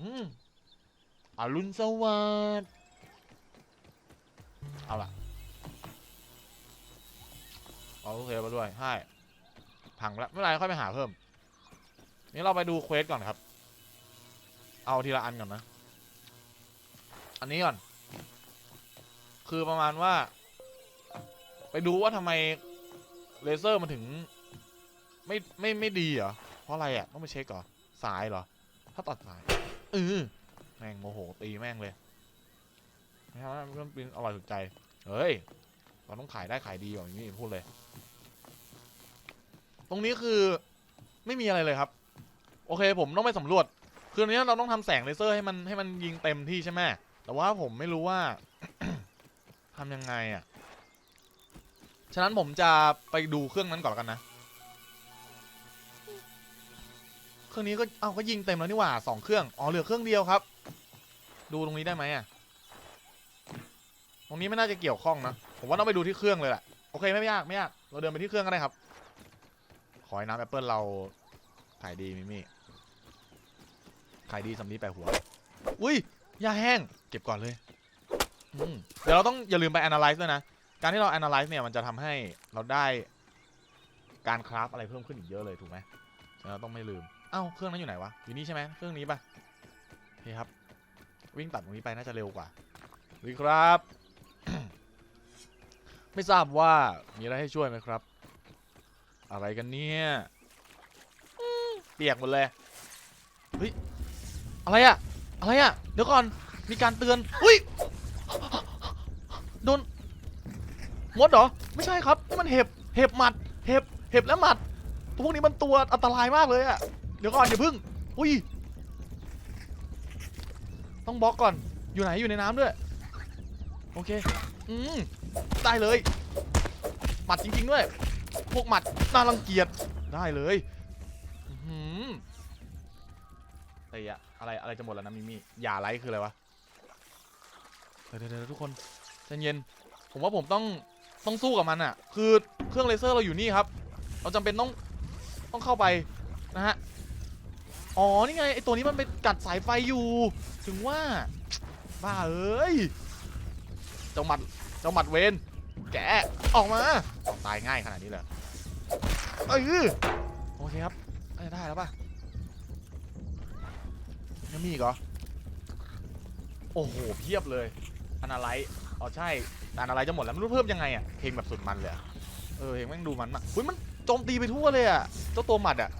อืมอรุณสวัสดิ์เอาล่ะเอาโอเคมาด้วยใช่พังไปแล้วไม่เป็นไรค่อยไปหาเพิ่ม นี่เราไปดูเควสก่อนครับ เอาทีละอันก่อนนะ อันนี้ก่อน คือประมาณว่า ไปดูว่าทำไมเลเซอร์มันถึง ไม่ไม่ไม่ดีเหรอ เพราะอะไรอะ ต้องไปเช็คก่อนสายเหรอ ถ้าตัดสาย เออแม่งโมโหตีแม่งเลยไม่ใช่ว่าเรื่องเป็นอร่อยสุดใจ เฮ้ย เราต้องขายได้ขายดีอย่างนี้พูดเลย ตรงนี้คือไม่มีอะไรเลยครับ โอเค ผมต้องไปสำรวจ คืออันนี้เราต้องทำแสงเลเซอร์ให้มันให้มันยิงเต็มที่ใช่ไหมแต่ว่าผมไม่รู้ว่าทำยังไงอะ ฉะนั้นผมจะไปดูเครื่องนั้นก่อนกันนะ รื่องนี้ก็เอาก็ยิงเต็มแล้วนี่หว่าสองเครื่องอ๋อเหลือเครื่องเดียวครับ ดูตรงนี้ได้ไหมอะตรงนี้ไม่น่าจะเกี่ยวข้องนะผมว่าต้องไปดูที่เครื่องเลยแหละโอเคไม่ยากไม่ยากเราเดินไปที่เครื่องก็ได้ครับ ขอให้น้ำแอปเปิลเราขายดีมิมี่ขายดีสำลีแปะหัว อุ้ยยาแห้ง เก็บก่อนเลยเดี๋ยวเราต้องอย่าลืมไป analyze ด้วยนะ การที่เรา analyze เนี่ยมันจะทำให้เราได้การคราฟอะไรเพิ่มขึ้นอีกเยอะเลยถูกไหมเราต้องไม่ลืม เอ้าเครื่องนั้นอยู่ไหนวะอยู่นี่ใช่ไหมเครื่องนี้ปะโอเคครับ วิ่งตัดตรงนี้ไปน่าจะเร็วกว่าวิครับ ไม่ทราบว่ามีอะไรให้ช่วยไหมครับ อะไรกันเนี่ยเปียกหมดเลยเฮ้ยอะไรอะอะไรอะเดี๋ยวก่อนมีการเตือนอุ้ยโดนมดเหรอไม่ใช่ครับนี่มันเห็บเห็บหมัด เห็บเห็บและหมัดพวกนี้มันตัวอันตรายมากเลยอะ เดี๋ยวก่อนอย่าพึ่ง อุ้ย ต้องบล็อกก่อน อยู่ไหนอยู่ในน้ำด้วย โอเค อืมได้เลย หมัดจริง ๆ ด้วย พวกหมัดน่ารังเกียจ ได้เลยอื้อหือไอ้อะอะไร อะไรจะหมดแล้วนะมิมี่อย่าไลค์คืออะไรวะเดี๋ยวเดี๋ยวเดี๋ยวทุกคนใจเย็น ผมว่าผมต้อง ต้องสู้กับมันอะคือเครื่องเลเซอร์เราอยู่นี่ครับ เราจำเป็นต้อง ต้องเข้าไปนะฮะ อ๋อ นี่ไงไอตัวนี้มันไปกัดสายไฟอยู่ ถึงว่าบ้าเอ้ย เจ้าหมัด เจ้าหมัดเวนแกออกมา ตายง่ายขนาดนี้เลยเอ้ยโอเคครับน่าจะได้แล้วป่ะยังมีอีกเหรอ โอ้โห เพียบเลยอันาไลท์อ๋อใช่แต่อนาไลท์จะหมดแล้วไม่รู้เพิ่มยังไงอะ เพลงแบบสุดมันเลยเออเพลงแม่งดูมันมากอุ้ยมันโจมตีไปทั่วเลยอะ เจ้าตัวหมัดอะ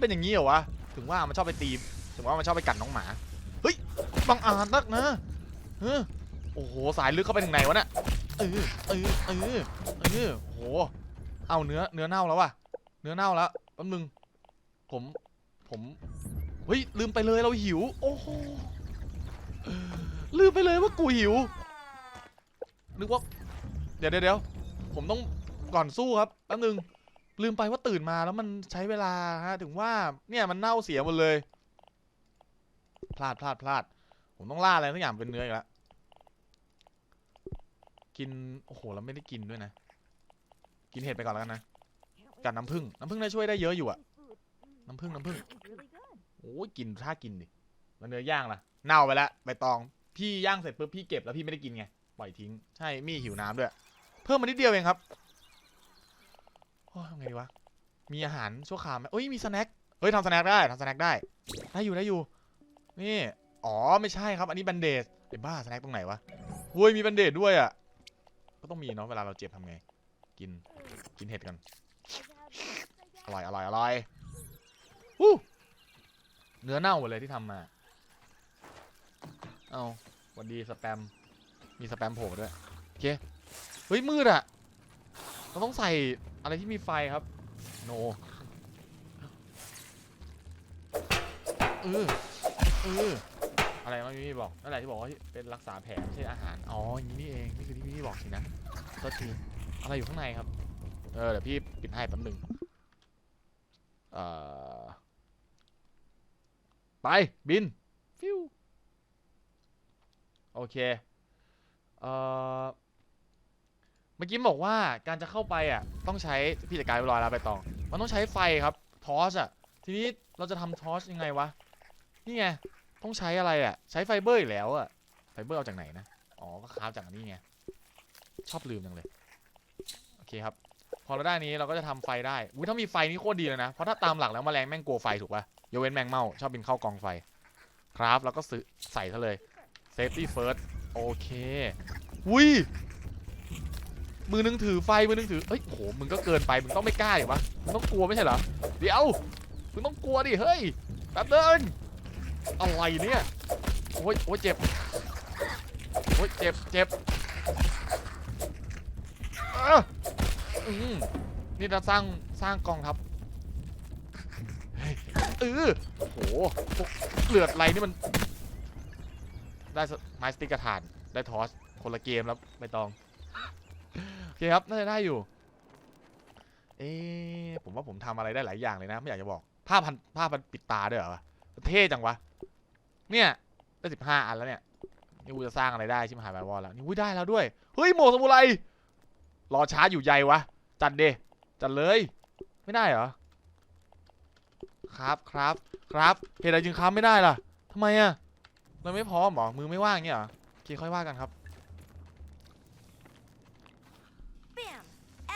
เป็นอย่างนี้เหรอวะ ถึงว่ามันชอบไปตีถึงว่ามันชอบไปกัดน้องหมา เฮ้ยบังอาจนักนะเออโอ้โห สายลึกเข้าไปถึงไหนวะเนี่ยเออเออเออเออโอ้โห เอาเนื้อ เนื้อเน่าแล้วว่ะ เนื้อเน่าแล้วแป๊บนึง ผม ผม เฮ้ย ลืมไปเลยเราหิว โอ้โห ลืมไปเลยว่ากูหิว นึกว่า เดี๋ยวเดี๋ยวเดี๋ยวผมต้องก่อนสู้ครับแป๊บนึง ลืมไปว่าตื่นมาแล้วมันใช้เวลาฮะถึงว่าเนี่ยมันเน่าเสียหมดเลย พลาดพลาดพลาด ผมต้องล่าอะไรทุกอย่างเป็นเนื้ออีกแล้วกินโอ้โหแล้วไม่ได้กินด้วยนะ กินเห็ดไปก่อนแล้วกันนะกับน้ำผึ้งน้ำผึ้งน่าช่วยได้เยอะอยู่อะน้ำผึ้งน้ำผึ้งโอ้ยกินถ้ากินดิแล้วเนื้อย่างล่ะเน่าไปแล้วใบตอง พี่ย่างเสร็จปุ๊บพี่เก็บแล้วพี่ไม่ได้กินไงปล่อยทิ้งใช่มี่หิวน้ำด้วย เพิ่มมานิดเดียวเองครับ อ้ยทำไงดีวะ มีอาหารชั่วคราวไหมเอ้ย มีสแน็ค เฮ้ยทำสแน็คได้ทำสแน็คได้ ได้อยู่ได้อยู่ นี่ อ๋อ ไม่ใช่ครับ อันนี้แบนเดดไอ้บ้าสแน็คตรงไหนวะเฮ้ย มีแบนเดดด้วยอะ ก็ต้องมีเนาะ เวลาเราเจ็บทำไง กิน กินเห็ดกันอร่อยอร่อยอร่อยวู้เนื้อเน่าหมดเลยที่ทำมา เอาวันดีสแปม มีสแปมโผล่ด้วย โอเค เฮ้ยมืดอะเราต้องใส่ อะไรที่มีไฟครับ โนเออเอออะไรมาพี่บอกนั่นแหละที่บอกว่าเป็นรักษาแผลไม่ใช่อาหาร อ๋ออย่างนี้นี่เอง นี่คือที่พี่บอกสินะก็ทีอะไรอยู่ข้างในครับ เออเดี๋ยวพี่ปิดให้แป๊บหนึงเอ่อ ไปบิน ฟิว โอเค เอ่อ เมื่อกี้บอกว่าการจะเข้าไปอะต้องใช้พี่จัดการเรียบร้อยแล้วไปตอง มันต้องใช้ไฟครับทอสอะทีนี้เราจะทำทอสยังไงวะนี่ไงต้องใช้อะไรอะใช้ไฟเบอร์อีกแล้วอะไฟเบอร์เอาจากไหนนะอ๋อก็คราฟจากนนี้ไงชอบลืมจังเลยโอเคครับ พอเราได้นี้เราก็จะทำไฟได้อุ้ยถ้ามีไฟนี่โคตรดีเลยนะเพราะถ้าตามหลักแล้วแมลงแม่งกลัวไฟถูกป่ะยกเว้นแมงเม่าชอบบินเข้ากองไฟครับแล้วก็ซื้อใส่ซะเลย safety first โอเคอุ้ย มือนึงถือไฟมือนึงถือเอ้ยโหมึงก็เกินไปมึงต้องไม่กล้าดิวะมึงต้องกลัวไม่ใช่เหรอเดี๋ยวมึงต้องกลัวดิเฮ้ยแป๊บเดินอะไรเนี่ยโอ้ยโอ้ยเจ็บโอ้ยเจ็บเจ็บอืมนี่เราสร้างสร้างกองทัพเออโอ้โหเลือดไรนี่มัน ได้ไม้สติกกระถาน ได้ทอสคนละเกมแล้วไม่ต้อง เคครับน่าจะได้อยู่ เอ๊ผมว่าผมทำอะไรได้หลายอย่างเลยนะ ไม่อยากจะบอกผ้าพันผ้าพันปิดตาด้วยเหรอเท่จังวะ เนี่ยได้สิบห้าอันแล้วเนี่ยนี่กูจะสร้างอะไรได้ชิมหายไปวอลแล้วนี่อุ้ยได้แล้วด้วยเฮ้ยหมวกสมุไรรอช้าอยู่ใยวะจัดเดจัดเลย ไม่ได้เหรอครับครับครับเหตุใดจึงค้าไม่ได้ล่ะทำไมอะเราไม่พร้อมหรอมือไม่ว่างเงี้ยเหรอโอเคค่อยว่ากันครับ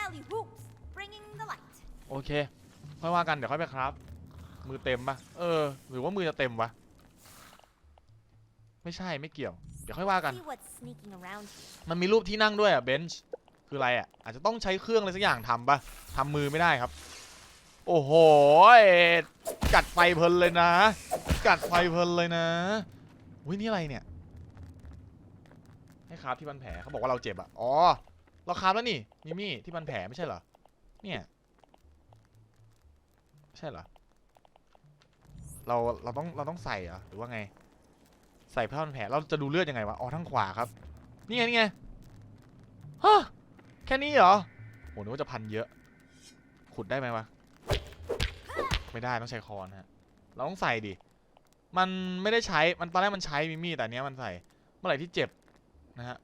Alley hoops, bringing the light. โอเคค่อยว่ากันเดี๋ยวค่อยไปครับ มือเต็มปะเออ หรือว่ามือจะเต็มวะ ไม่ใช่ไม่เกี่ยว เดี๋ยวค่อยว่ากัน See what's sneaking around here. มันมีรูปที่นั่งด้วยอะเบนช์คืออะไรอะ อาจจะต้องใช้เครื่องอะไรสักอย่างทำปะทำมือไม่ได้ครับ โอ้โหกัดไฟเพลินเลยนะ กัดไฟเพลินเลยนะวินี่อะไรเนี่ย ให้คราบที่พันแผลเขาบอกว่าเราเจ็บอะ อ๋อ เราคาบแล้วนี่มิมี่ที่พันแผลไม่ใช่เหรอ เนี่ยใช่เหรอ เราเราต้องเราต้องใส่เหรอหรือว่าไง ใส่ผ้าพันแผลเราจะดูเลือดยังไงวะอ๋อทั้งขวาครับ นี่ไงนี่ไงฮะแค่นี้เหรอโหนึกว่าจะพันเยอะ ขุดได้ไหมวะไม่ได้ต้องใช้คอนฮะเราต้องใส่ดิมันไม่ได้ใช้มันตอนแรกมันใช้มิมี่แต่นเนี้ยมันใส่เมื่อไหร่ที่เจ็บนะฮะ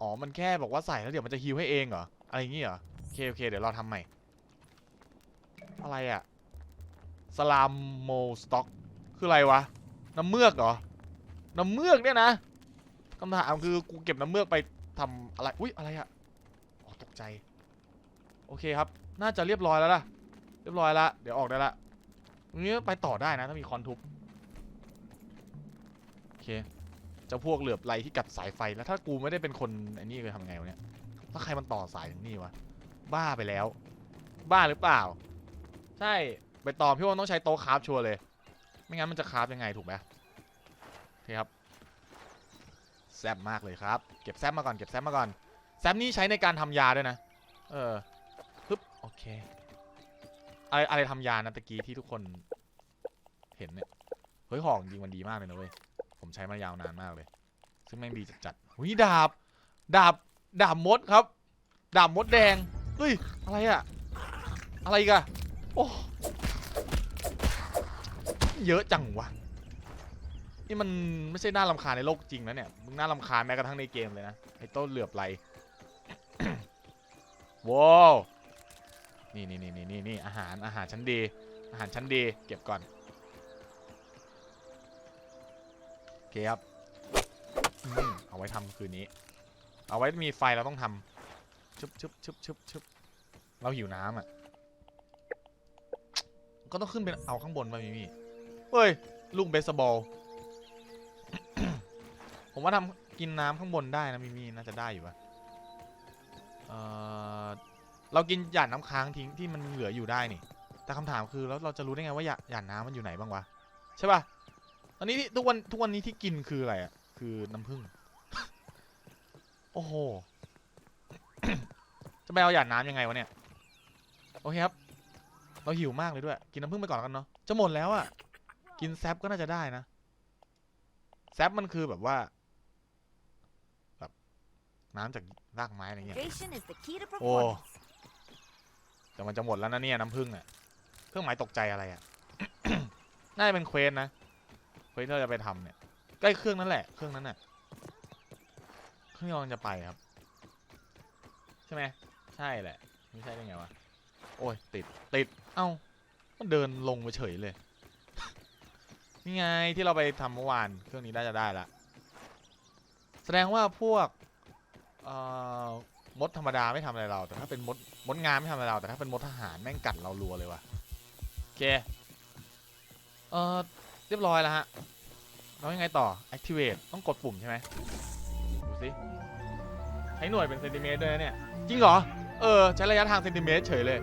อ๋อ มันแค่บอกว่าใส่แล้วเดี๋ยวมันจะฮิวให้เองเหรอ อะไรอย่างงี้เหรอ โอเค โอเค เดี๋ยวเราทำใหม่ อะไรอะสลามโมสต็อก คืออะไรวะ น้ำเมือกเหรอ น้ำเมือกเนี่ยนะคำถามคือกูเก็บน้ำเมือกไปทำอะไร อุ้ยอะไรอะอ๋อตกใจ โอเคครับ น่าจะเรียบร้อยแล้วล่ะ เรียบร้อยละ เดี๋ยวออกได้ละตรงนี้ไปต่อได้นะ ถ้ามีคอนทุบ โอเค เจ้าพวกเหลือบไรที่กัดสายไฟแล้วถ้ากูไม่ได้เป็นคนไอ้นี่จะทำไงวะเนี่ยถ้าใครมันต่อสายถึงนี่วะบ้าไปแล้ว บ้าหรือเปล่า ใช่ไปต่อพี่ว่าต้องใช้โต๊ะคราฟชัวร์เลย ไม่งั้นมันจะคราฟยังไงถูกไหมโอเคครับแซบมากเลยครับ เก็บแซบมาก่อนเก็บแซบมาก่อนแซบนี่ใช้ในการทำยาด้วยนะ เออปึ๊บโอเคอะไรอะไรทำยานะตะกี้ที่ทุกคนเห็นเนี่ยเฮ้ยของจริงมันดีมากเลยนะเว้ย ผมใช้มายาวนานมากเลย ซึ่งแม่งดีจัดๆหุยดาบ ดาบ ดาบมดครับ ดาบมดแดง เฮ้ย อะไรอะอะไรกันโอ้ เยอะจังวะ นี่มันไม่ใช่น่ารำคาญในโลกจริงนะเนี่ย มึงน่ารำคาญแม้กระทั่งในเกมเลยนะ ไอ้ต้นเหลือบไหลว้าวนี่นี่นี่นี่นี่นี่อาหารอาหารชั้นดี อาหารชั้นดี เก็บก่อน เคครับอเอาไว้ทำคืนนี้ เอาไว้มีไฟเราต้องทำชึบชึบชึบชึบชึบเราหิวน้ำอะ ก็ต้องขึ้นไปเอาข้างบนมามีมีเฮ้ย ลูกเบสบอล ผมว่าทำกินน้ำข้างบนได้นะมีมีน่าจะได้อยู่ปะเออเรากินหยาดน้ำค้างทิ้งที่มันเหลืออยู่ได้นี่ แต่คำถามคือแล้วเราจะรู้ได้ไงว่าหยาดหยาดน้ำมันอยู่ไหนบ้างวะใช่ปะ ตอนนี้ที่ทุกวันทุกวันนี้ที่กินคืออะไรอะ คือน้ำผึ้ง โอ้โห จะไปเอาหยาดน้ำยังไงวะเนี่ย โอเคครับ เราหิวมากเลยด้วย กินน้ำผึ้งไปก่อนแล้วกันเนาะ จะหมดแล้วอะ่ะ กินแซปก็น่าจะได้นะ แซปมันคือแบบว่า แบบน้ำจากรากไม้อะไรเงี้ย Hydration is the key to Oh. performance. แต่มันจะหมดแล้วนะเนี่ยน้ำผึ้งอะ่ะ เครื่องหมายตกใจอะไรอะ่ะ น่าจะเป็นเควสนะเควสที่เราจะไปทำเนี่ยใกล้เครื่องนั้นแหละเครื่องนั้นน่ะเครื่องที่เราลังจะไปครับ ใช่ไหมใช่แหละ ไม่ใช่ได้ไงวะโอ้ยติดติดเอ้ามันเดินลงไปเฉยเลยนี่ไงที่เราไปทำเมื่อวานเครื่องนี้น่าจะได้ละแสดงว่าพวกมดธรรมดาไม่ทำอะไรเรา แต่ถ้าเป็นมดมดงามไม่ทำอะไรเรา แต่ถ้าเป็นมดทหารแม่งกัดเรารัวเลยว่ะโอเคเอ่อ เรียบร้อยแล้วฮะแล้วยังไงต่อ activate ต้องกดปุ่มใช่ไหมดูสิใช้หน่วยเป็นเซนติเมตรด้วยนะเนี่ย จริงเหรอ เออ ใช้ระยะทางเซนติเมตรเฉยเลย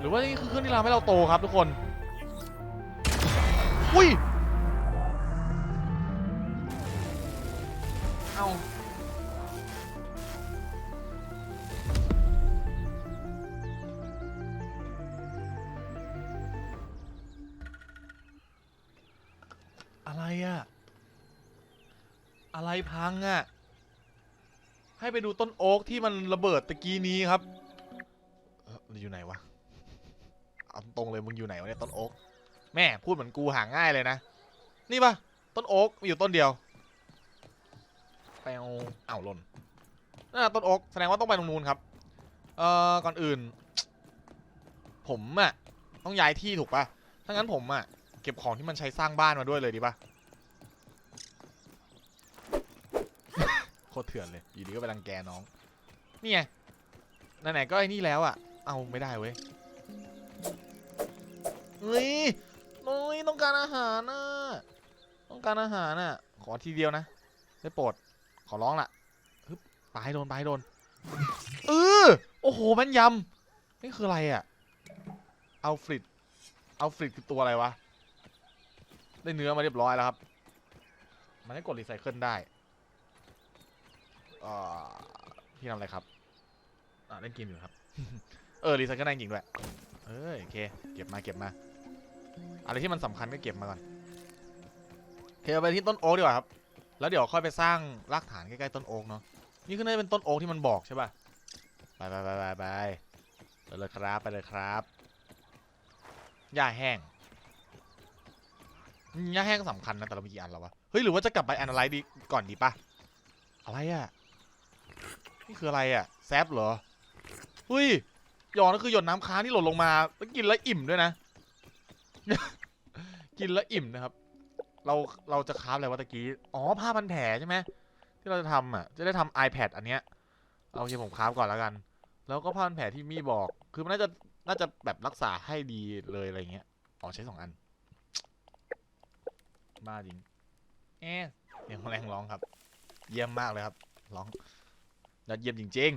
หรือว่านี่คือเครื่องที่เราให้เราโตครับทุกคน อุ้ย อะไรอะอะไรพังอะให้ไปดูต้นโอ๊กที่มันระเบิดตะกี้นี้ครับเอ่อยู่ไหนวะเอาตรงเลยมึงอยู่ไหนวะเนี่ยต้นโอ๊กแม่พูดเหมือนกูหาง่ายเลยนะ นี่ปะต้นโอ๊กมีอยู่ต้นเดียวแปลวอ้าวหล่นนั่นนะต้นโอ๊กแสดงว่าต้องไปตรงนู้นครับ เอ่อก่อนอื่น ผมอะต้องย้ายที่ถูกปะถ้างั้นผมอะ เก็บของที่มันใช้สร้างบ้านมาด้วยเลยดีปะโคตรเถื่อนเลย อยู่ดีก็ไปรังแกน้อง นี่ไงไหนๆก็ไอ้นี่แล้วอะเอาไม่ได้เว้ยเฮ้ยน้อยต้องการอาหารน่ะต้องการอาหารน่ะ ขอทีเดียวนะ ได้โปรด ขอร้องล่ะฮึบปลายโดนปลายโดน เออ โอ้โหแม่นยำนี่คืออะไรอะ เอัลฟริดอัลฟริดคือตัวอะไรวะ ได้เนื้อมาเรียบร้อยแล้วครับ มันให้กดรีไซเคิลได้อ่าพี่ทำอะไรครับอ่าเล่นเกมอยู่ครับ เออรีไซเคิลได้จริงด้วย เออโอเค เก็บมาเก็บมา อะไรที่มันสำคัญก็เก็บมาก่อนโอเคเอาไปที่ต้นโอ๊กดีกว่าครับ แล้วเดี๋ยวค่อยไปสร้างรากฐานใกล้ๆต้นโอ๊กเนาะ นี่คือน่าจะเป็นต้นโอ๊กที่มันบอกใช่ป่ะ ไปไปไปไปไปไปเลยครับไปเลยครับ หญ้าแห้งอืม หญ้าแห้งสำคัญนะแต่เรามีกี่อันแล้ววะเฮ้ยหรือว่าจะกลับไป analyze ดีก่อนดีปะอะไรอะนี่คืออะไรอะแซฟเหรอเฮ้ยหยอนั่นคือหยดน้ำค้างที่หล่นลงมาแล้วกินแล้วอิ่มด้วยนะ กินแล้วอิ่มนะครับ เราเราจะคราฟอะไรวะตะกี้อ๋อผ้าพันแผลใช่ไหมที่เราจะทำอะ จะได้ทำ iPad อันเนี้ยเอาเคผมคราฟก่อนแล้วกัน แล้วก็ผ้าพันแผลที่มี่บอก คือมันน่าจะน่าจะแบบรักษาให้ดีเลยอะไรเงี้ยอ๋อใช้สองอัน บ้าจริงเอ๊ะเสียงแมลงร้องครับ เยี่ยมมากเลยครับ ร้องยอดเยี่ยมจริง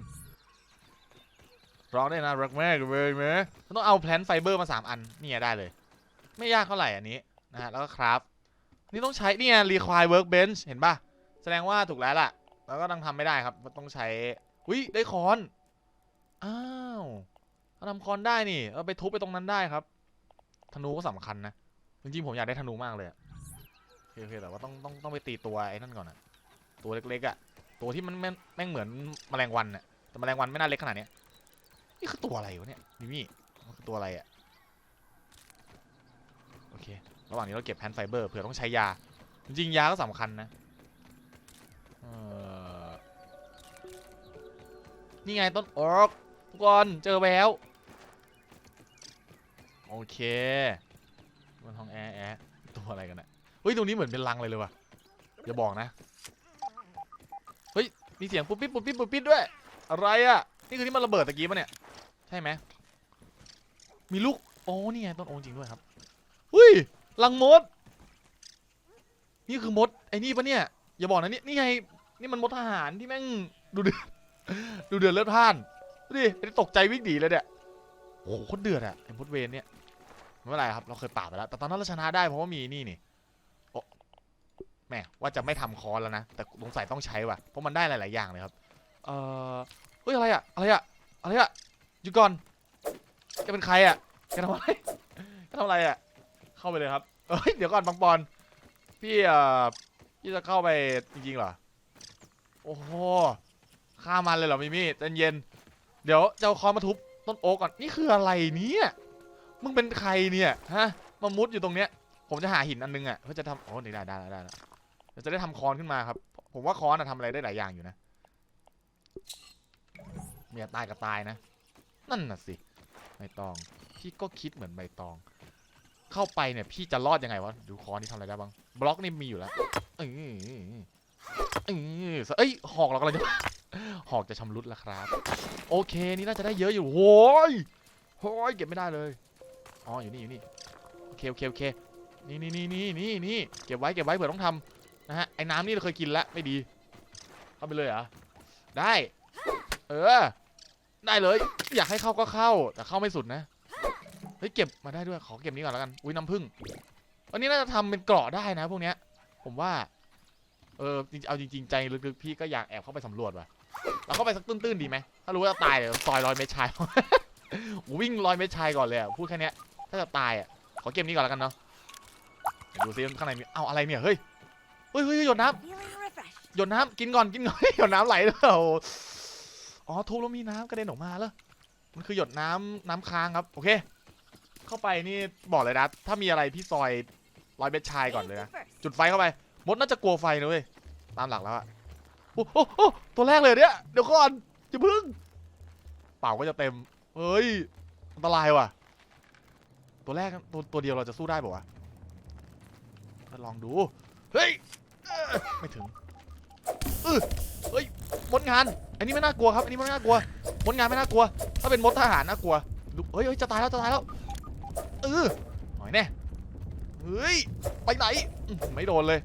ๆ ร้องได้นะรักมากเลยไหมต้องเอาแพลนไฟเบอร์มา3อันเนี่ยได้เลย ไม่ยากเท่าไหร่อันนี้นะฮะแล้วก็คราฟนี่ต้องใช้เนี่ย require workbench เห็นป่ะ แสดงว่าถูกแล้วล่ะ แล้วก็ต้องทำไม่ได้ครับ ต้องใช้อุ้ยได้คอน อ้าวเราทำคอนได้นี่ เราไปทุบไปตรงนั้นได้ครับ ธนูก็สำคัญนะ จริงๆผมอยากได้ธนูมากเลย โอเคโอแต่ว่าต้องต้องต้องไปตีตัวไอ้นั่นก่อนอะตัวเล็กๆอะตัวที่มันแม่งแม่งเหมือนแมลงวันอะแต่แมลงวันไม่น่าเล็กขนาดเนี้ยนี่คือตัวอะไรวะเนี่ยมิมี่มันคือตัวอะไรอะโอเค ระหว่างนี้เราเก็บแพนไฟเบอร์เผื่อต้องใช้ยา จริงยาก็สำคัญนะนี่ไงต้นโอ๊กทุกคนเจอแววโอเคมันท้องแอะแอะตัวอะไรกันนะ เฮ้ยตรงนี้เหมือนเป็นรังเลยเลยว่ะอย่าบอกนะ เฮ้ยมีเสียงปุ๊บปิ๊บปุ๊บปิ๊บปุ๊บปิ๊บด้วย อะไรอะ นี่คือที่มันระเบิดตะกี้ปะเนี่ย ใช่ไหมมีลูกโอ้นี่ไงต้นโอจริงด้วยครับเฮ้ยรังมด นี่คือมดไอ้นี่ปะเนี่ยอย่าบอกนะนี่นี่ไงนี่มันมดทหารที่แม่งดูเดือดดูเดือดเลือดพ่านดิไอ้นี่ตกใจวิ่งหนีเลยเนี่ยโอ้โหโคตรเดือดอะไอ้มดเวนเนี่ยไม่เป็นไรครับเราเคยปราบไปแล้วแต่ตอนนั้นเราชนะได้เพราะว่ามีนี่นี่ แม่ว่าจะไม่ทำคอนแล้วนะ แต่สงสัยต้องใช้ว่ะ เพราะมันได้หลาย ๆ อย่างเลยครับ เอ่อ เฮ้ยอะไรอะอะไรอะอะไรอะหยุดก่อนแกเป็นใครอะแกทำอะไรแกทำอะไรอะเข้าไปเลยครับเอ้ย เดี๋ยวก่อนบางปอนพี่เอ่อ พี่จะเข้าไปจริง ๆ เหรอ โอ้โห ฆ่ามันเลยเหรอมิมี่ใจเย็น เดี๋ยวจะเอาคอมาทุบต้นโอ๊กก่อน นี่คืออะไรเนี่ย มึงเป็นใครเนี่ย ฮะ มามุดอยู่ตรงเนี้ย ผมจะหาหินอันนึงอะเพื่อจะทำโอ้ได้ได้ได้ได้แล้ว เดี๋ยวจะได้ทำคอนขึ้นมาครับ ผมว่าคอนอะทำอะไรได้หลายอย่างอยู่นะเมียตายกับตายนะ นั่นน่ะสิใบตอง พี่ก็คิดเหมือนใบตอง เข้าไปเนี่ย พี่จะรอดยังไงวะ ดูคอนี่ทำอะไรได้บ้าง บล็อกนี่มีอยู่แล้วเออเออเอ้ย หอกเรากำลังจะ หอกจะชำรุดแล้วครับ โอเค นี่น่าจะได้เยอะอยู่โว้ยโอ้ยเก็บไม่ได้เลย อ๋อ อยู่นี่ อยู่นี่ โอเค โอเค โอเค นี่นี่นี่นี่นี่นี่เก็บไว้ เก็บไว้ เผื่อต้องทำ นะฮะไอ้น้ำนี่เราเคยกินแล้วไม่ดี เข้าไปเลยเหรอได้ เออ ได้เลย อยากให้เข้าก็เข้า แต่เข้าไม่สุดนะเฮ้ยเก็บมาได้ด้วยขอเก็บนี้ก่อนแล้วกันอุ้ยน้ำผึ้งวันนี้น่าจะทำเป็นเกราะได้นะ พวกเนี้ย ผมว่า เออเอาจริงๆใจลึกๆพี่ก็อยากแอบเข้าไปสำรวจว่ะเราเข้าไปสักตื้นๆดีไหมถ้ารู้ว่าจะตายเดี๋ยวซอยรอยเมชายวิ่งรอยเมชายก่อนเลยอะพูดแค่นี้ถ้าจะตายอะขอเก็บนี้ก่อนแล้วกันเนาะดูซิข้างในมีเอาอะไรเนี่ยเฮ้ย เฮ้ยเฮ้ยหยดน้ Feeling refreshed. ำหยดน้ำกินก่อนกินก่อนหยดน้ำไหลด้วยโอ้โหอ๋อทุบแล้วมีน้ำกระเด็นออกมาแล้วมันคือหยดน้ำน้ำค้างครับ โอเค เข้าไปนี่บอกเลยนะ ถ้ามีอะไรพี่ซอยร้อยเมตรชายก่อนเลย Aim นะ for first. จุดไฟเข้าไป มดน่าจะกลัวไฟนะเว้ยตามหลักแล้วอะโอ้โหโอ้โหตัวแรกเลยเนี่ยเดี๋ยวก่อนอย่าพึ่ง เป่าก็จะเต็มเฮ้ยอันตรายว่ะ ตัวแรกตัวตัวเดียวเราจะสู้ได้ป่าวะมาลองดู เฮ้ยไม่ถึงเออเฮ้ยมดงาน อันนี้ไม่น่ากลัวครับ อันนี้ไม่น่ากลัวมดงานไม่น่ากลัว ถ้าเป็นมดทหารน่ากลัวดูเฮ้ยเฮ้ยจะตายแล้วจะตายแล้วเออหน่อยแน่เฮ้ยไปไหนไม่โดนเลย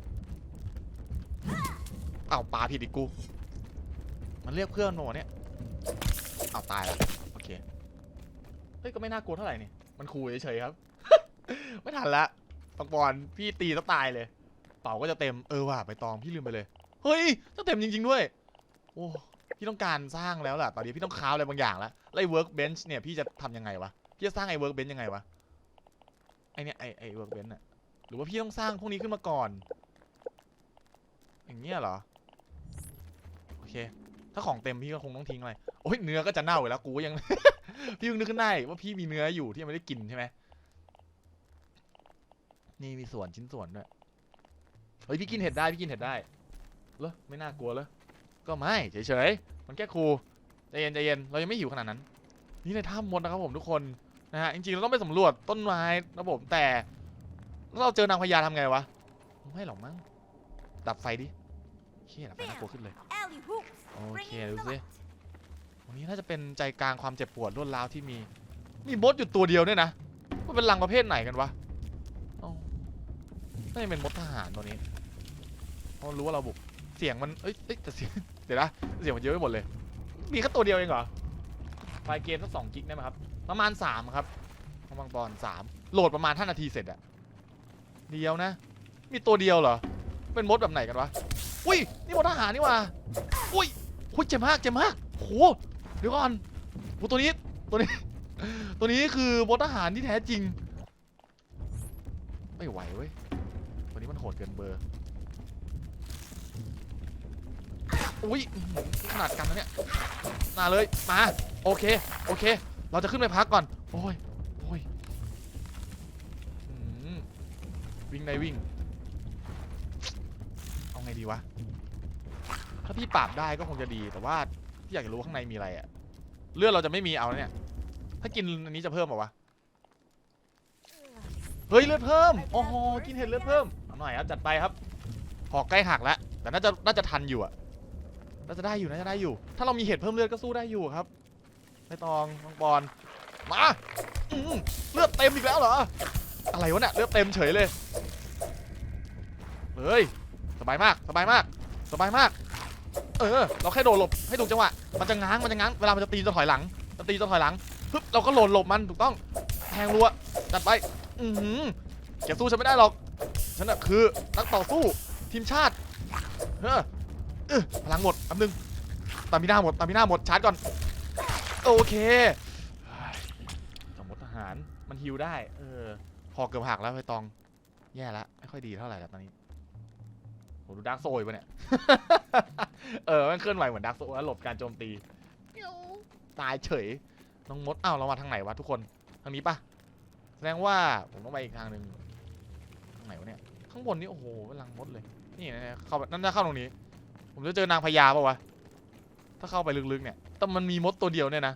เอ้าวปาผิดอีกกู มันเรียกเพื่อนมาเนี่ยเอ้าตายแล้วโอเคเฮ้ยก็ไม่น่ากลัวเท่าไหร่นี่มันคูเฉยๆครับ ไม่ทันละปังปอนพี่ตีแล้วตายเลย เป่าก็จะเต็ม เออว่ะไปตองพี่ลืมไปเลย เฮ้ยจะเต็มจริง ๆด้วย โอ้พี่ต้องการสร้างแล้วล่ะ ตอนนี้พี่ต้องค้าอะไรบางอย่างแล้วแล้วไอ้ workbench เนี่ยพี่จะทำยังไงวะ พี่จะสร้างไอ้ workbench ยังไงวะ ไอเนี่ยไอไอ workbench อะหรือว่าพี่ต้องสร้างพวกนี้ขึ้นมาก่อน อย่างเงี้ยเหรอ โอเค ถ้าของเต็มพี่ก็คงต้องทิ้งอะไร โอ้ยเนื้อก็จะเน่าอยู่แล้วกูยัง พี่เพิ่งนึกขึ้นได้ว่าพี่มีเนื้ออยู่ที่ยังไม่ได้กินใช่ไหมนี่มีส่วนชิ้นส่วนด้วย เฮ้ยพี่กินเห็ดได้พี่กินเห็ดได้เหรอไม่น่ากลัวเลยก็ไม่เฉยๆมันแค่ครูใจเย็นใจเย็นเรายังไม่หิวขนาดนั้น นี่ในถ้ำมดนะครับผมทุกคนนะฮะจริงๆเราต้องไปสำรวจต้นไม้นะผมแต่เราเจอนางพญาทำไงวะไม่หรอกมั้งดับไฟดิเฮียดับไฟน่ากลัวขึ้นเลยโอเคดูสิวันนี้น่าจะเป็นใจกลางความเจ็บปวดรวดร้าวที่มีมีมดอยู่ตัวเดียวเนี่ยนะมันเป็นรังประเภทไหนกันวะน่าจะเป็นมดทหารตัวนี้ ราะรู้ว่าเราบุก เสียงมันเอ้ยเอ้ยแต่เสียงเดี๋ยวนะเสียงมันเยอะไปหมดเลย มีแค่ตัวเดียวเองเหรอไฟล์เกมสักสองกิกได้ไหมครับ ประมาณสามครับของบางปอนสามโหลดประมาณห้านาทีเสร็จอะเดียวนะ มีตัวเดียวเหรอ เป็นมดแบบไหนกันวะ อุ้ย นี่มดทหารนี่หว่าอุ้ยอุ้ยเจ็บมากเจ็บมากโหเดี๋ยวก่อนโหตัวนี้ ตัวนี้ ตัวนี้คือมดทหารที่แท้จริง ไม่ไหวเว้ย ตัวนี้มันโหดเกินเบอร์ อุ้ยขนาดกันนะเนี่ยมาเลยมาโอเคโอเค เราจะขึ้นไปพักก่อนโอ้ยโอ้ยวิ่งในวิ่ง เอาไงดีวะ ถ้าพี่ปราบได้ก็คงจะดีแต่ว่าพี่อยากจะรู้ข้างในมีอะไรอะเลือดเราจะไม่มีเอาแล้วเนี่ย ถ้ากินอันนี้จะเพิ่มเหรอวะเฮ้ยเลือดเพิ่มโอ้โหกินเห็ดเลือดเพิ่มเอาหน่อยครับจัดไปครับหอกใกล้หักแล้วแต่น่าจะน่าจะทันอยู่อะ น่าจะได้อยู่น่าจะได้อยู่ ถ้าเรามีเห็ดเพิ่มเลือดก็สู้ได้อยู่ครับไม่ตองมังปอนมาเลือดเต็มอีกแล้วเหรอ อะไรวะเนี่ยเลือดเต็มเฉยเลยเฮ้ยสบายมากสบายมาก สบายมาก เออ เราแค่โดดหลบให้ถูกจังหวะ มันจะง้างมันจะง้างเวลามันจะตีจะถอยหลังจะตีจะถอยหลังปึ๊บเราก็โหลดหลบมันถูกต้องแทงรัวจัดไป อือหือแกสู้ฉันไม่ได้หรอกฉันน่ะคือนักต่อสู้ทีมชาติเฮ้อ ออพลังหมดอันนึงตามิน่าหมดตามิน่าหมดชาร์จก่อนโอเคเฮ้ยสมมติทหารมันฮิวได้ เออพอเกือบหักแล้วไปตอง แย่แล้วไม่ค่อยดีเท่าไหร่แล้วตอนนี้โหดูดาร์กโซยปะเนี่ย เออมันเคลื่อนไหวเหมือนดาร์กโซแล้วหลบการโจมตี ตายเฉย น้องมดอ้าวเรามาทางไหนวะทุกคน ทางนี้ปะแสดงว่าผมต้องไปอีกทางหนึ่งทางไหนวะเนี่ย ข้างบนนี่โอ้โหเป็นรังมดเลย นี่นะเข้านั่นจะเข้าตรงนี้ ผมจะเจอนางพญาปะวะ ถ้าเข้าไปลึกๆเนี่ย แต่มันมีมดตัวเดียวเนี่ยนะ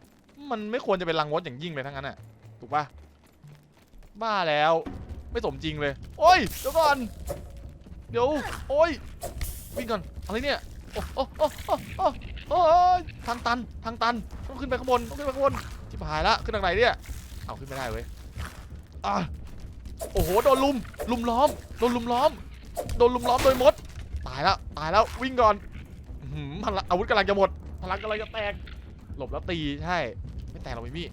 มันไม่ควรจะเป็นรังมดอย่างยิ่งเลยทั้งนั้นน่ะถูกปะบ้าแล้ว ไม่สมจริงเลย โอ้ยเดี๋ยวก่อน เดี๋ยว โอ้ย วิ่งก่อน อะไรเนี่ย โอ้โอ้โอ้โอ้โอ้โอ้ทางตัน ทางตัน ต้องขึ้นไปข้างบน ต้องขึ้นไปข้างบนชิบหายละ ขึ้นทางไหนเนี่ย เอาขึ้นไม่ได้เว้ยอะโอ้โห โดนลุม ลุมล้อม โดนลุมล้อม โดนลุมล้อมโดยมดายแล้วตายแล้ววิ่งก่อนอื้มพลังอาวุธกำลังจะหมดพลังกำลังจะแตก หลบแล้วตีใช่ ไม่แตกหรอกพี่พี่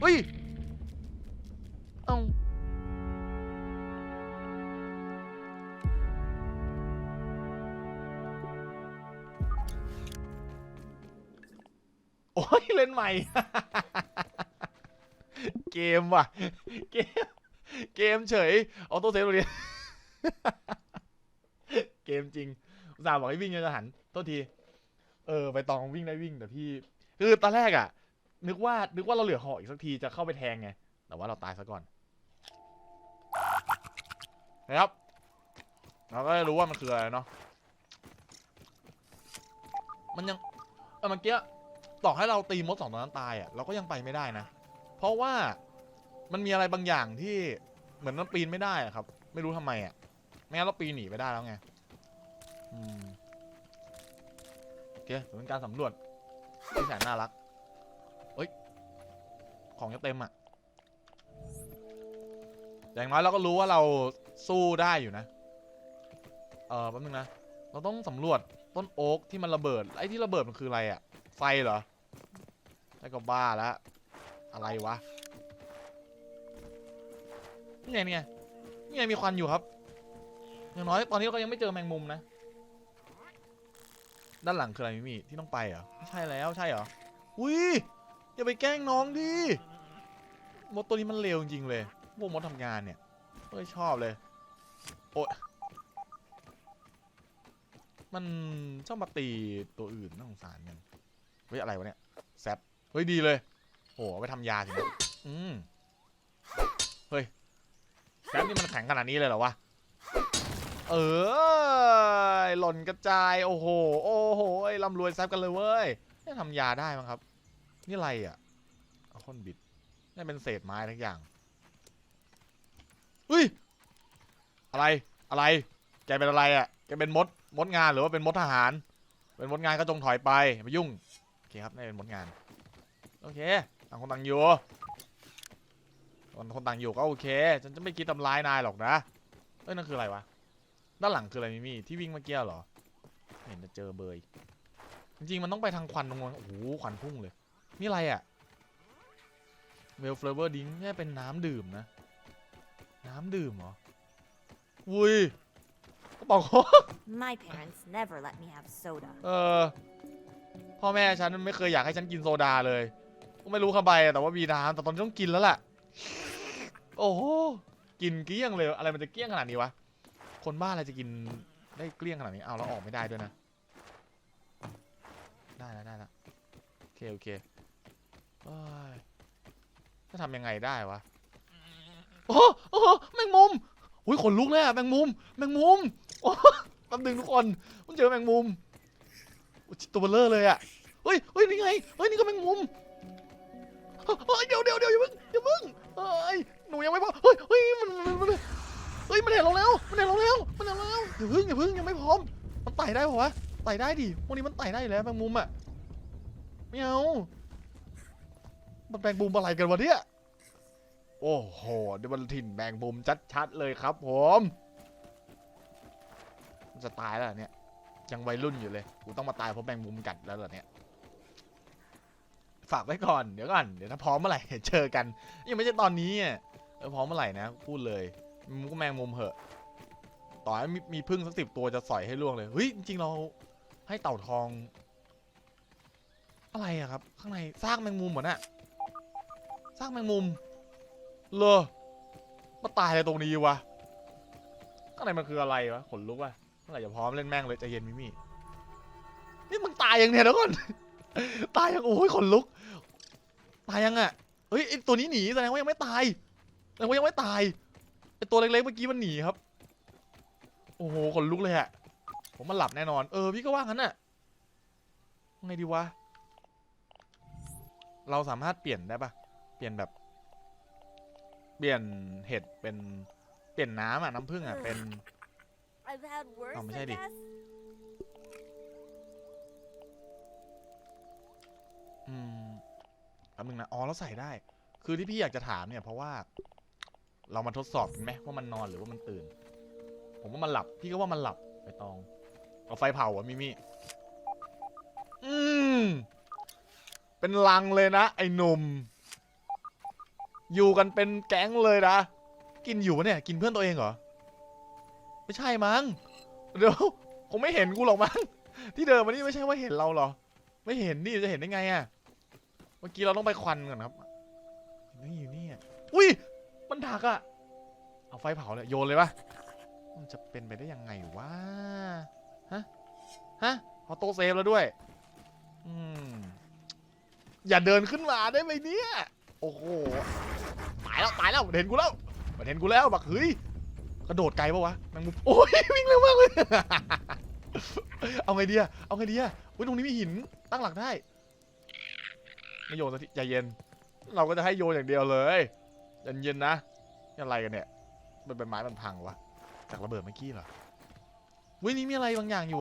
เฮ้ยเอ้าโอ้ยเล่นใหม่ เกมว่ะ เกม เกมเฉยออโต้เซฟเรีย เกมจริงอุตส่าห์บอกให้วิ่งจะหันโทษที เออ ไปตองวิ่งได้วิ่งแต่พี่ คือตอนแรกอะ นึกว่า นึกว่าเราเหลือหอกอีกสักทีจะเข้าไปแทงไง แต่ว่าเราตายซะก่อนนะครับ เราก็ได้รู้ว่ามันคืออะไรเนาะ มันยังเออเมื่อกี้ต่อให้เราตีมดสองตัวนั้นตายอะเราก็ยังไปไม่ได้นะ เพราะว่ามันมีอะไรบางอย่างที่เหมือนมันปีนไม่ได้อะครับ ไม่รู้ทำไมอะ ไม่งั้นเราปีนหนีไปได้แล้วไง อืม โอเคถือเป็นการสำรวจที่แสนน่ารักเฮ้ย ของจะเต็มอะ อย่างน้อยเราก็รู้ว่าเราสู้ได้อยู่นะ เออแป๊บนึงนะ เราต้องสำรวจต้นโอ๊กที่มันระเบิด ไอ้ที่ระเบิดมันคืออะไรอะ ไฟเหรอไอ้ก็บ้าแล้ว อะไรวะ นี่ไงนี่ไงนี่ไงมีควันอยู่ครับ อย่างน้อยตอนนี้เราก็ยังไม่เจอแมงมุมนะ ด้านหลังคืออะไรมิมีที่ต้องไปเหรอไม่ใช่แล้วใช่เหรอ อุ้ยอย่าไปแกล้งน้องดิมดตัวนี้มันเลวจริงๆเลยพวกมดทำงานเนี่ยไม่ชอบเลย โอ๊ยมันชอบมาตีตัวอื่นน่าสงสารกันเฮ้ยอะไรวะเนี่ยแซปเฮ้ยดีเลยโหเอาไปทำยาสินะอืมเฮ้ยแซปนี่มันแข็งขนาดนี้เลยเหรอวะ เออหล่นกระจายโอ้โหโอ้โหไอ้ร่ำรวยแซปกันเลยเว้ยนี่ทำยาได้มั้งครับ นี่อะไรอะเอาค้นบิดนี่เป็นเศษไม้ทั้งอย่างเฮ้ยอะไรอะไร แกเป็นอะไรอะแกเป็นมดมดงานหรือว่าเป็นมดทหาร เป็นมดงานก็จงถอยไปอย่าไปยุ่งโอเคครับนี่เป็นมดงานโอเคต่างคนต่างอยู่ต่างคนต่างอยู่ก็โอเคฉันจะไม่คิดทำร้ายนายหรอกนะเอ้ยนั่นคืออะไรวะ ด้านหลังคืออะไรมิมี่ที่วิ่งเมื่อกี้เหรอไม่เห็นจะเจอเบย จริงๆ มันต้องไปทางควันตรงนั้นโอ้โหควันพุ่งเลย นี่อะไรอะเวลเฟลเวอร์ดิงนี่เป็นน้ำดื่มนะ น้ำดื่มเหรอ อุ้ยกระเป๋าโค้ก My parents never let me have soda. เออ พ่อแม่ฉันไม่เคยอยากให้ฉันกินโซดาเลยก็ไม่รู้คำใบแต่ว่ามีน้ำแต่ตอนนี้ต้องกินแล้วล่ะโอ้โห กินเกลี้ยงเลย อะไรมันจะเกลี้ยงขนาดนี้วะ คนบ้าอะไรจะกินได้เกลี้ยงขนาดนี้ เอาแล้วออกไม่ได้ด้วยนะ ได้แล้วได้แล้วโอเคโอเคเอ้ยจะทำยังไงได้วะ โอ้โหโอ้แมงมุมอุ้ยขนลุกเลยอะแมงมุม แมงมุม โอ้แป๊บนึงทุกคนมันเจอแมงมุมตัวเบลเลอร์เลยอะเฮ้ยเฮ้ยนี่ไง เฮ้ยนี่ก็แมงมุมเฮ้ยเดี๋ยวเดี๋ยวเดี๋ยวอย่าเพิ่งอย่าเพิ่งเฮ้ยหนูยังไม่พอเฮ้ยเฮ้ยมันมันมัน เฮ้ยมันเห็นเราแล้วมันเห็นเราแล้วมันเห็นเราแล้วอย่าพิ่งอย่าพิ่งยังไม่พร้อม มันไต่ได้ปะวะไต่ได้ดิวกนี้มันไต่ได้อยู่แล้วแมงมุมอะไม่เอามันแมงมุมอะไรกันวะเนี่ยโอ้โหนี่มันถิ่นแมงมุมชัดๆเลยครับ ผมมันจะตายแล้วเนี่ยยังวัยรุ่นอยู่เลย กูต้องมาตายเพราะแมงมุมกัดแล้วเหรอเนี่ย ฝากไว้ก่อน เดี๋ยวก่อน เดี๋ยวถ้าพร้อมเมื่อไหร่เจอกัน ยังไม่ใช่ตอนนี้อะพร้อมเมื่อไหร่นะ พูดเลย มุกแมงมุมเหอะ ต่อให้มีมีพึ่งสักสิบตัวจะสอยให้ล่วงเลย เฮ้ย จริงๆเราให้เต่าทอง อะไรอะครับ ข้างในซากแมงมุมเหมือนอะซากแมงมุม เลอมาตายอะไรตรงนี้วะ ข้างในมันคืออะไรวะ ขนลุกวะเมื่อไหร่จะพร้อมเล่นแม่งเลยใจเย็นมิมี่นี่มึงตายยังเนี่ยเดี๋ยวก่อนตายยังโอ้ยขนลุก ตายยังอะเฮ้ยไอตัวนี้หนีแสดงว่ายังไม่ตายแสดงว่ายังไม่ตาย ตัวเล็กๆเมื่อกี้มันหนีครับ โอ้โหขนลุกเลยอะผมมันหลับแน่นอน เออพี่ก็ว่างั้นน่ะไงดีวะ เราสามารถเปลี่ยนได้ปะเปลี่ยนแบบ เปลี่ยนเห็ดเป็น เปลี่ยนน้ำอะน้ำผึ้งอะเป็น I've had worse, Oh, I Mercedes. guess. อืมแป๊บนึงนะ อ๋อแล้วใส่ได้ คือที่พี่อยากจะถามเนี่ยเพราะว่า เรามาทดสอบกันไหมว่ามันนอนหรือว่ามันตื่น ผมว่ามันหลับ พี่ก็ว่ามันหลับไปตอง เอาไฟเผาอะมิมี่อืมเป็นลังเลยนะไอ้หนุ่ม อยู่กันเป็นแก๊งเลยนะ กินอยู่ปะเนี่ย กินเพื่อนตัวเองเหรอ ไม่ใช่มั้ง เดี๋ยวคงไม่เห็นกูหรอกมั้ง ที่เดินมานี่ไม่ใช่ว่าเห็นเราเหรอ ไม่เห็นนี่จะเห็นได้ไงอะเมื่อกี้เราต้องไปควันก่อนครับ นี่อยู่นี่อะอุ้ย มันถักอะเอาไฟเผาเลยโยนเลยปะมันจะเป็นไปได้ยังไงวะฮะฮะออโต้เซฟแล้วด้วย อืม อย่าเดินขึ้นมาได้ไหมเนี่ย โอ้โห ตายแล้วตายแล้วเห็นกูแล้วมเห็นกูแล้วบักเฮ้ยกระโดดไกลปะวะแมงมุมโอ้ยวิ่งเร็วมากเลย เอาไงดีอะเอาไงดีอะอุ้ยตรงนี้มีหินตั้งหลักได้ไม่โยนสักทีใจเย็น เราก็จะให้โยนอย่างเดียวเลย เย็นๆนะอะไรกันเนี่ย มันเป็นไม้มันพังวะ จากระเบิดเมื่อกี้เหรอวินี่มีอะไรบางอย่างอยู่